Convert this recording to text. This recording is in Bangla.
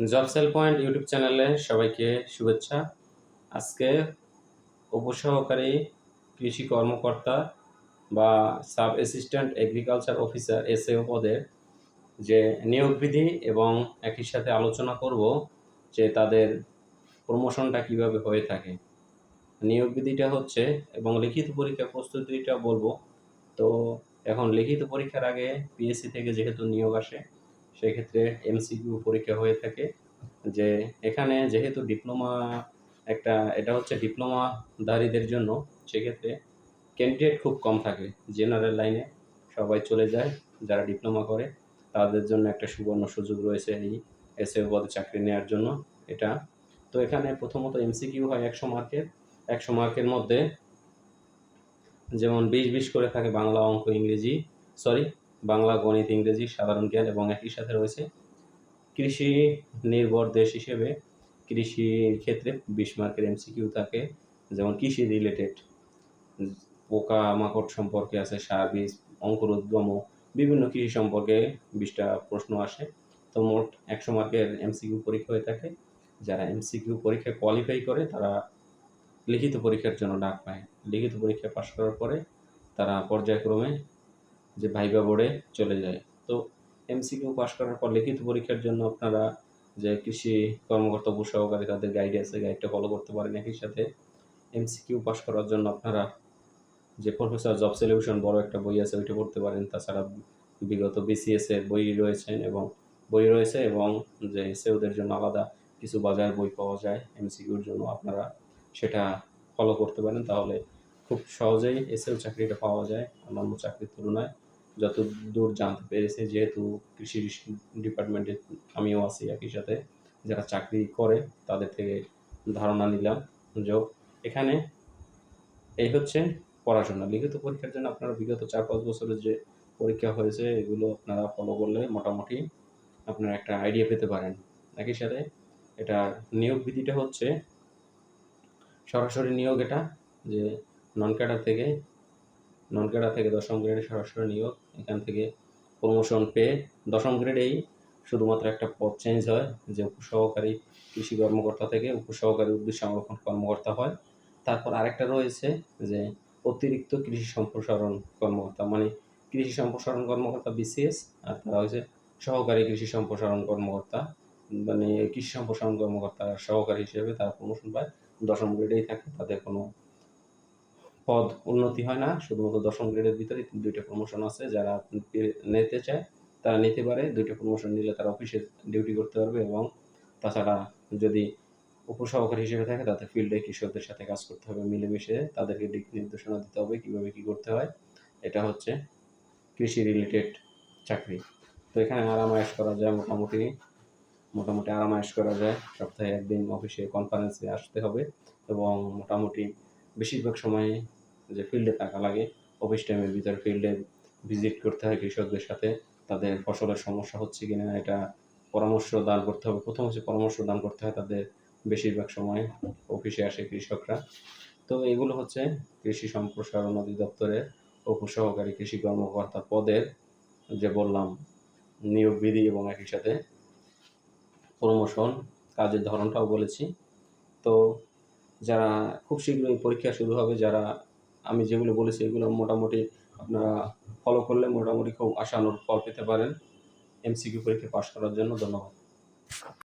জব সেল পয়েন্ট ইউটিউব চ্যানেলে সবাইকে শুভেচ্ছা। আজকে উপসহকারী কৃষি কর্মকর্তা বা sub assistant agriculture officer SAO পদের যে নিয়োগ বিধি এবং একই সাথে আলোচনা করব যে তাদের প্রমোশনটা কীভাবে হয়ে থাকে। নিয়োগ বিধিটা হচ্ছে এবং লিখিত পরীক্ষা প্রস্তুতিটা বলব। তো এখন লিখিত পরীক্ষার আগে পিএসসি থেকে যেহেতু নিয়োগ আসে সেক্ষেত্রে এমসিকিউ পরীক্ষা হয়ে থাকে যে এখানে যেহেতু ডিপ্লোমা একটা, এটা হচ্ছে ডিপ্লোমাধারীদের জন্য, সেক্ষেত্রে ক্যান্ডিডেট খুব কম থাকে। জেনারেল লাইনে সবাই চলে যায়, যারা ডিপ্লোমা করে, তাদের জন্য একটা সুবর্ণ সুযোগ রয়েছে এই এসএ পদে চাকরি নেওয়ার জন্য। এটা, তো এখানে প্রথমত এমসিকিউ হয় একশো মার্কের একশো মার্কের মধ্যে যেমন বিশ বিশ করে থাকে বাংলা অঙ্ক ইংরেজি সরি বাংলা, গণিত, ইংরেজি, সাধারণ জ্ঞান এবং একই সাথে রয়েছে কৃষি নির্ভর দেশ হিসেবে কৃষির ক্ষেত্রে বিশ মার্কের এমসিকিউ থাকে, যেমন কৃষি রিলেটেড পোকা মাকড় সম্পর্কে আছে, সার, বীজ অঙ্কুর উদ্গম বিভিন্ন কৃষি সম্পর্কে বিশটা প্রশ্ন আসে। তো মোট একশো মার্কের এমসিকিউ পরীক্ষা হয়ে থাকে। যারা এমসিকিউ পরীক্ষায় কোয়ালিফাই করে, তারা লিখিত পরীক্ষার জন্য ডাক পায়। লিখিত পরীক্ষা পাশ করার পরে তারা পর্যায়ক্রমে যে ভাইবা বোর্ডে চলে যায়। তো এমসিকিউ পাশ করার পর লিখিত পরীক্ষার জন্য আপনারা যে কৃষি কর্মকর্তা উপসহকারী তাদের গাইড আছে গাইডটা ফলো করতে পারেন একই সাথে। এমসিকিউ পাশ করার জন্য আপনারা যে প্রফেসর জব সলিউশন বড় একটা বই আছে, ওইটা পড়তে পারেন। তাছাড়া বিগত বিসিএস এর বই রয়েছেন এবং বই রয়েছে এবং যে সেওদের জন্য আলাদা কিছু বাজার বই পাওয়া যায়। এমসিকিউর জন্য আপনারা সেটা ফলো করতে পারেন। তাহলে খুব সহজেই এসএও চাকরিটা পাওয়া যায় অন্যান্য চাকরির তুলনায়। যত দূর জানতে পেরেছি, যেহেতু কৃষি ডিপার্টমেন্টে আমিও আছি একই সাথে, যারা চাকরি করে তাদের থেকে ধারণা নিলাম। যে এখানে এই হচ্ছে পড়াশোনা। লিখিত পরীক্ষার জন্য আপনারা বিগত চার পাঁচ বছরের যে পরীক্ষা হয়েছে, এগুলো আপনারা ফলো করলে মোটামুটি আপনারা একটা আইডিয়া পেতে পারেন। একই সাথে এটা নিয়োগ বিধিটা হচ্ছে সরাসরি নিয়োগ এটা, যে নন ক্যাডার থেকে নন ক্যাডার থেকে দশম গ্রেডে সরাসরি নিয়োগ এখান থেকে প্রমোশন পেয়ে দশম গ্রেডেই শুধুমাত্র একটা পদ চেঞ্জ হয়, যে উপসহকারী কৃষি কর্মকর্তা থেকে উপসহকারী উদ্ভিদ সংরক্ষণ কর্মকর্তা হয়। তারপর আরেকটা রয়েছে যে অতিরিক্ত কৃষি সম্প্রসারণ কর্মকর্তা মানে কৃষি সম্প্রসারণ কর্মকর্তা বিসিএস আর তারা হচ্ছে সহকারী কৃষি সম্প্রসারণ কর্মকর্তা মানে কৃষি সম্প্রসারণ কর্মকর্তা সহকারী হিসেবে তারা প্রমোশন পায়। দশম গ্রেডেই থাকে, তাদের কোনো পদ উন্নতি হয় না, শুধুমাত্র দশম গ্রেডের ভিতরে দুইটা প্রমোশন আছে, যারা নিতে চায় তারা নিতে পারে, দুইটা প্রমোশন নিলে তারা অফিসে ডিউটি করতে পারবে এবং তাছাড়া যদি উপসহকারী হিসেবে থাকে তাদের ফিল্ডে কৃষকদের সাথে কাজ করতে হবে, মিলেমিশে তাদেরকে দিক নির্দেশনা দিতে হবে, কীভাবে কী করতে হয়, এটা হচ্ছে কৃষি রিলেটেড চাকরি। তো এখানে আরামায়েশ করা যায় মোটামুটি মোটামুটি আরামায়েশ করা যায়, সপ্তাহে একদিন অফিসে কনফারেন্সে আসতে হবে এবং মোটামুটি বেশিরভাগ সময় যে ফিল্ডে থাকা লাগে অফিস টাইমের ভিতরে ফিল্ডে ভিজিট করতে হয় কৃষকদের সাথে, তাদের ফসলের সমস্যা হচ্ছে কিনা, এটা পরামর্শ দান করতে হবে। প্রথম হচ্ছে পরামর্শ দান করতে হয় তাদের বেশিরভাগ সময় অফিসে আসে কৃষকরা। তো এগুলো হচ্ছে কৃষি সম্প্রসারণ অধিদপ্তরের উপসহকারী কৃষি কর্মকর্তা পদের যে বললাম, নিয়োগ বিধি এবং একই সাথে প্রমোশন কাজের ধরনটাও বলেছি। তো যারা খুব শীঘ্রই পরীক্ষা শুরু হবে, যারা আমি যেগুলো বলেছি এগুলো মোটামুটি আপনারা ফলো করলে মোটামুটি খুব আশানুরূপ ফল পেতে পারেন। এমসিকিউ পরীক্ষা পাশ করার জন্য ধন্যবাদ।